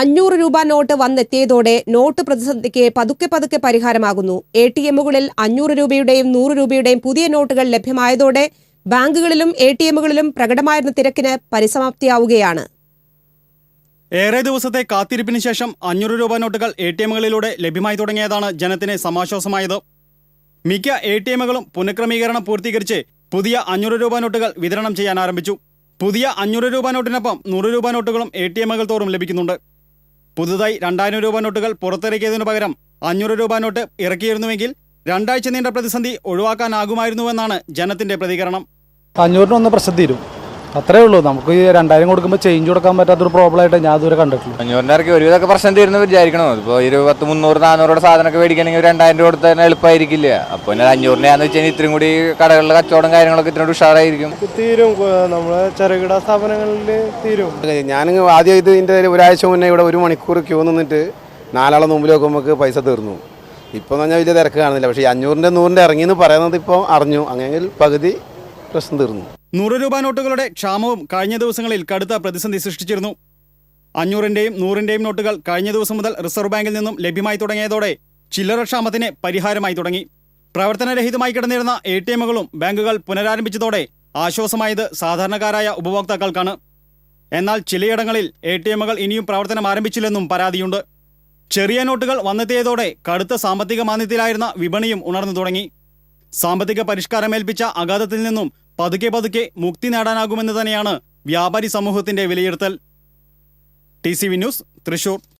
അഞ്ഞൂറ് രൂപ not വന്നെത്തിയതോടെ not പ്രതിസന്ധിക്ക് പതുക്കെ പതുക്കെ പരിഹാരമാകുന്നു. എ ടി എമ്മുകളിൽ അഞ്ഞൂറ് രൂപയുടെയും നൂറ് രൂപയുടെയും പുതിയ നോട്ടുകൾ ലഭ്യമായതോടെ ബാങ്കുകളിലും എ ടി എമ്മുകളിലും പ്രകടമായിരുന്ന തിരക്കിന് പരിസമാപ്തിയാവുകയാണ്. ഏറെ ദിവസത്തെ കാത്തിരിപ്പിന് ശേഷം അഞ്ഞൂറ് രൂപ നോട്ടുകൾ എ ടി എമ്മുകളിലൂടെ ലഭ്യമായി തുടങ്ങിയതാണ് ജനത്തിന് സമാശ്വാസമായത്. മിക്ക എ ടി എമ്മുകളും പുനഃക്രമീകരണം പൂർത്തീകരിച്ച് പുതിയ അഞ്ഞൂറ് രൂപ നോട്ടുകൾ വിതരണം ചെയ്യാൻ ആരംഭിച്ചു. പുതിയ അഞ്ഞൂറ് രൂപ നോട്ടിനൊപ്പം നൂറ് രൂപ നോട്ടുകളും എ ടി എമ്മുകൾ തോറും ലഭിക്കുന്നുണ്ട്. പുതുതായി രണ്ടായിരം രൂപ നോട്ടുകൾ പുറത്തിറക്കിയതിനു പകരം അഞ്ഞൂറ് രൂപ നോട്ട് ഇറക്കിയിരുന്നുവെങ്കിൽ രണ്ടാഴ്ച നീണ്ട പ്രതിസന്ധി ഒഴിവാക്കാനാകുമായിരുന്നുവെന്നാണ് ജനത്തിന്റെ പ്രതികരണം. അഞ്ഞൂറിനൊന്ന് പ്രസിദ്ധീരും അത്രേ ഉള്ളൂ. നമുക്ക് ഈ രണ്ടായിരം കൊടുക്കുമ്പോൾ ചേഞ്ച് കൊടുക്കാൻ പറ്റാത്തൊരു പ്രോബ്ലം ആയിട്ട് ഞാൻ അതുവരെ കണ്ടിട്ടുള്ളൂ അഞ്ഞൂറിന്റെ ഇറക്കി ഒരുവിധമൊക്കെ പ്രശ്നം തീരുന്നു വിചാരിക്കണം? ഇപ്പോൾ ഒരു പത്ത് മുന്നൂറ് നാനൂറ് സാധനമൊക്കെ മേടിക്കണമെങ്കിൽ ഒരു രണ്ടായിരം രൂപ കൊടുത്താൽ തന്നെ എളുപ്പമായിരിക്കില്ല അപ്പോൾ പിന്നെ അഞ്ഞൂറിനാന്ന് വെച്ച് കഴിഞ്ഞാൽ ഇത്രയും കൂടി കടകളിലെ കച്ചവടം കാര്യങ്ങളൊക്കെ ഇത്രയും കൂടി ഉഷാറായിരിക്കും. തീരും. നമ്മളെ ചെറുകിട സ്ഥാപനങ്ങളിൽ തീരും. ഞാൻ ആദ്യം ഇത് ഇതിന്റെ ഒരാഴ്ച മുന്നേ ഇവിടെ ഒരു മണിക്കൂർ ക്യൂ നിന്നിട്ട് നാലാളെ മുമ്പിൽ നോക്കുമ്പോൾ പൈസ തീർന്നു. ഇപ്പോൾ എന്ന് പറഞ്ഞാൽ വലിയ തിരക്ക് കാണുന്നില്ല. പക്ഷേ ഈ അഞ്ഞൂറിന്റെ നൂറിന്റെ ഇറങ്ങിയെന്ന് പറയുന്നത് ഇപ്പോൾ അറിഞ്ഞു. അങ്ങനെങ്കിൽ പകുതി പ്രശ്നം തീർന്നു. നൂറ് രൂപ നോട്ടുകളുടെ ക്ഷാമവും കഴിഞ്ഞ ദിവസങ്ങളിൽ കടുത്ത പ്രതിസന്ധി സൃഷ്ടിച്ചിരുന്നു. അഞ്ഞൂറിന്റെയും നൂറിന്റെയും നോട്ടുകൾ കഴിഞ്ഞ ദിവസം മുതൽ റിസർവ് ബാങ്കിൽ നിന്നും ലഭ്യമായി തുടങ്ങിയതോടെ ചില്ലറ ക്ഷാമത്തിന് പരിഹാരമായി തുടങ്ങി. പ്രവർത്തനരഹിതമായി കിടന്നിരുന്ന എ ടി എമ്മുകളും ബാങ്കുകൾ പുനരാരംഭിച്ചതോടെ ആശ്വാസമായത് സാധാരണക്കാരായ ഉപഭോക്താക്കൾക്കാണ്. എന്നാൽ ചിലയിടങ്ങളിൽ എ ടി എമ്മുകൾ ഇനിയും പ്രവർത്തനം ആരംഭിച്ചില്ലെന്നും പരാതിയുണ്ട്. ചെറിയ നോട്ടുകൾ വന്നെത്തിയതോടെ കടുത്ത സാമ്പത്തിക മാന്ദ്യത്തിലായിരുന്ന വിപണിയും ഉണർന്നു തുടങ്ങി. സാമ്പത്തിക പരിഷ്കാരമേൽപ്പിച്ച അഗാധത്തിൽ നിന്നും പതുക്കെ പതുക്കെ മുക്തി നേടാനാകുമെന്ന് തന്നെയാണ് വ്യാപാരി സമൂഹത്തിന്റെ വിലയിരുത്തൽ. T C V news Thrissur.